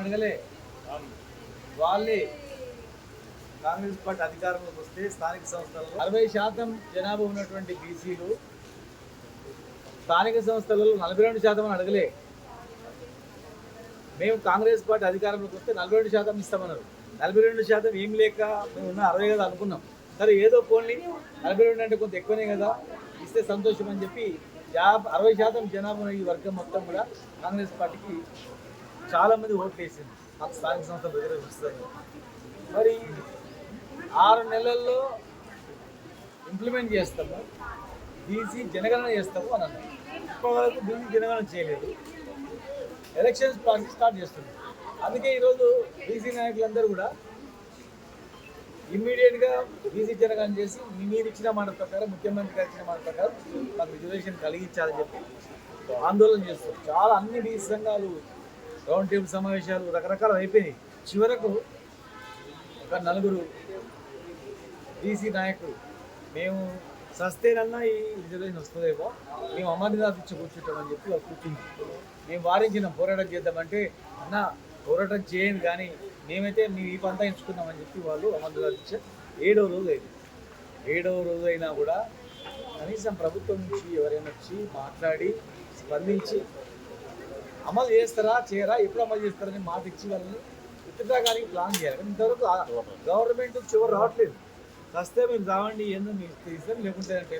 అడగలే. వాళ్ళే కాంగ్రెస్ పార్టీ అధికారంలోకి వస్తే స్థానిక సంస్థలలో అరవై శాతం జనాభా ఉన్నటువంటి బీసీలు స్థానిక సంస్థలలో నలభై రెండు శాతం అని అడగలే. మేము కాంగ్రెస్ పార్టీ అధికారంలోకి వస్తే నలభై రెండు శాతం ఇస్తామన్నారు. నలభై రెండు శాతం ఏం లేక మేము ఉన్న అరవై కదా అనుకున్నాం. సరే ఏదో పోన్లీ. నలభై రెండు అంటే కొంత ఎక్కువనే కదా. ఇస్తే సంతోషం అని చెప్పి యాభై అరవై శాతం జనాభా ఈ వర్గం మొత్తం కూడా కాంగ్రెస్ పార్టీకి చాలా మంది ఓట్లు వేసింది. నాకు స్థానిక సంస్థల దగ్గర వస్తుంది మరి ఆరు నెలల్లో ఇంప్లిమెంట్ చేస్తాము. బీసీ జనగణన చేస్తాము అని అన్నారు. ఇప్పటివరకు బీసీ జనగణన చేయలేదు. ఎలక్షన్స్ ప్రాసెస్ స్టార్ట్ చేస్తుంది. అందుకే ఈరోజు బీసీ నాయకులందరూ కూడా ఇమ్మీడియట్గా బీసీ జనగణన చేసి మీరు ఇచ్చిన మాట ప్రకారం ముఖ్యమంత్రి గారు ఇచ్చిన మాట ప్రకారం మాకు రిజర్వేషన్ కలిగించాలని చెప్పి ఆందోళన చేస్తారు. చాలా అన్ని బీసీ సంఘాలు రౌండ్ టేబుల్ సమావేశాలు రకరకాలు అయిపోయినాయి. చివరకు ఒక నలుగురు బీసీ నాయకులు మేము సస్తేనన్నా ఈ రిజర్వేషన్ వస్తుందేమో మేము అమర్నాథ్ ఇచ్చి కూర్చుంటామని చెప్పి వాళ్ళు కూర్చుంది మేము వారించిన పోరాటం చేద్దామంటే అన్న పోరాటం చేయండి కానీ మేమైతే మేము ఈ పంతా ఎంచుకున్నామని చెప్పి వాళ్ళు అమర్నాథ్ ఇచ్చే ఏడవ రోజు అయింది. ఏడవ రోజు అయినా కూడా కనీసం ప్రభుత్వం నుంచి ఎవరైనా వచ్చి మాట్లాడి స్పందించి అమలు చేస్తారా చేయరా ఎప్పుడు అమలు చేస్తారని మాట ఇచ్చి వాళ్ళని విత్డ్రాగానికి ప్లాన్ చేయాలి. కానీ ఇంతవరకు గవర్నమెంట్ చివరి రావట్లేదు. వస్తే మీరు రావండి ఏందో మీరు తీసాం లేకుంటే అంటే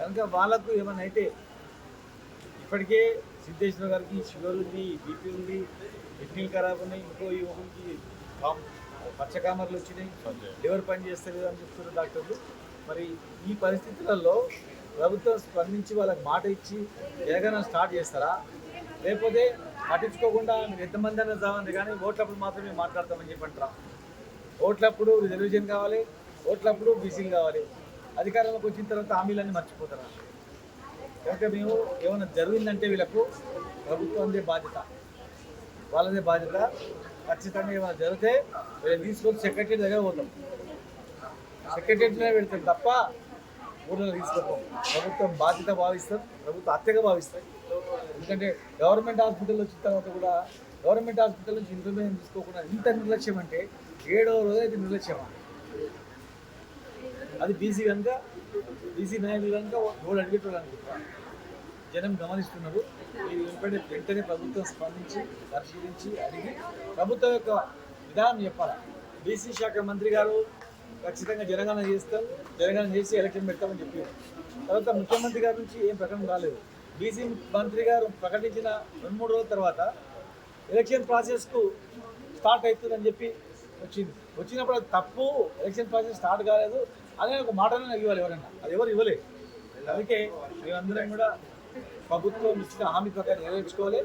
కనుక వాళ్ళకు ఏమైనా అయితే ఇప్పటికే సిద్ధేశ్వర గారికి షుగర్ ఉంది బీపీ ఉంది కిడ్నీలు ఖరాబ్ ఉన్నాయి ఇంకో యువకుడికి పచ్చకామర్లు వచ్చినాయి. లివర్ పని చేస్తలేదు అని చెప్తున్నారు డాక్టర్లు. మరి ఈ పరిస్థితులలో ప్రభుత్వం స్పందించి వాళ్ళకి మాట ఇచ్చి జగన్ స్టార్ట్ చేస్తారా? లేకపోతే పట్టించుకోకుండా మీరు ఎంతమంది అయినా చావండి కానీ ఓట్లప్పుడు మాత్రమే మాట్లాడతామని చెప్పంటారా ఓట్లప్పుడు రిజర్వేషన్ కావాలి ఓట్లప్పుడు బీసీలు కావాలి. అధికారంలోకి వచ్చిన తర్వాత హామీలన్నీ మర్చిపోతారా? కనుక మేము ఏమైనా జరిగిందంటే వీళ్ళకు ప్రభుత్వందే బాధ్యత. వాళ్ళదే బాధ్యత. ఖచ్చితంగా ఏమైనా జరిగితే వీళ్ళని తీసుకొని సెక్రటరీ దగ్గర పోతాం. సెక్రటరీనే పెడతాం తప్ప ఊళ్ళో తీసుకుపోతాం ప్రభుత్వం బాధ్యత భావిస్తాం ప్రభుత్వం హత్యగా భావిస్తాం. ఎందుకంటే గవర్నమెంట్ హాస్పిటల్ వచ్చిన తర్వాత కూడా గవర్నమెంట్ హాస్పిటల్ నుంచి ఇన్ఫర్మేషన్ తీసుకోకుండా ఇంత నిర్లక్ష్యం అంటే ఏడవ రోజు అయితే నిర్లక్ష్యం అది బీసీ కనుక బీసీ నాయకులు కనుక రోడ్ అడిగేటోళ్ళు అనుకుంటా జనం గమనిస్తున్నారు. మీరు వెంటనే వెంటనే ప్రభుత్వం స్పందించి పరిశీలించి అడిగి ప్రభుత్వం యొక్క విధానం చెప్పాలి? బీసీ శాఖ మంత్రి గారు ఖచ్చితంగా జనగణన చేస్తాం జనగణన చేసి ఎలక్షన్ పెడతామని చెప్పారు. తర్వాత ముఖ్యమంత్రి గారి నుంచి ఏం ప్రకటన రాలేదు. బీసీ మంత్రి గారు ప్రకటించిన రెండు మూడు రోజుల తర్వాత ఎలక్షన్ ప్రాసెస్కు స్టార్ట్ అవుతుందని చెప్పి వచ్చింది. వచ్చినప్పుడు అది తప్పు ఎలక్షన్ ప్రాసెస్ స్టార్ట్ కాలేదు. అనే ఒక మాటనే నాకు ఇవ్వాలి ఎవరన్నా. అది ఎవరు ఇవ్వలేదు అందుకే మేమందరం కూడా ప్రభుత్వం ఇచ్చిన హామీ ప్రకారం నెరవేర్చుకోవాలి.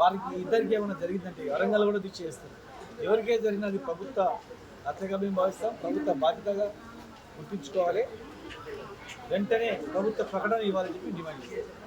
వారికి ఇద్దరికి ఏమైనా జరిగిందంటే వరంగల్ కూడా తెచ్చి చేస్తారు ఎవరికే జరిగినది ప్రభుత్వ హత్యగా మేము భావిస్తాం. ప్రభుత్వ బాధ్యతగా గుర్తించుకోవాలి. వెంటనే ప్రభుత్వ ప్రకటన ఇవ్వాలని చెప్పి డిమాండ్ చేస్తాం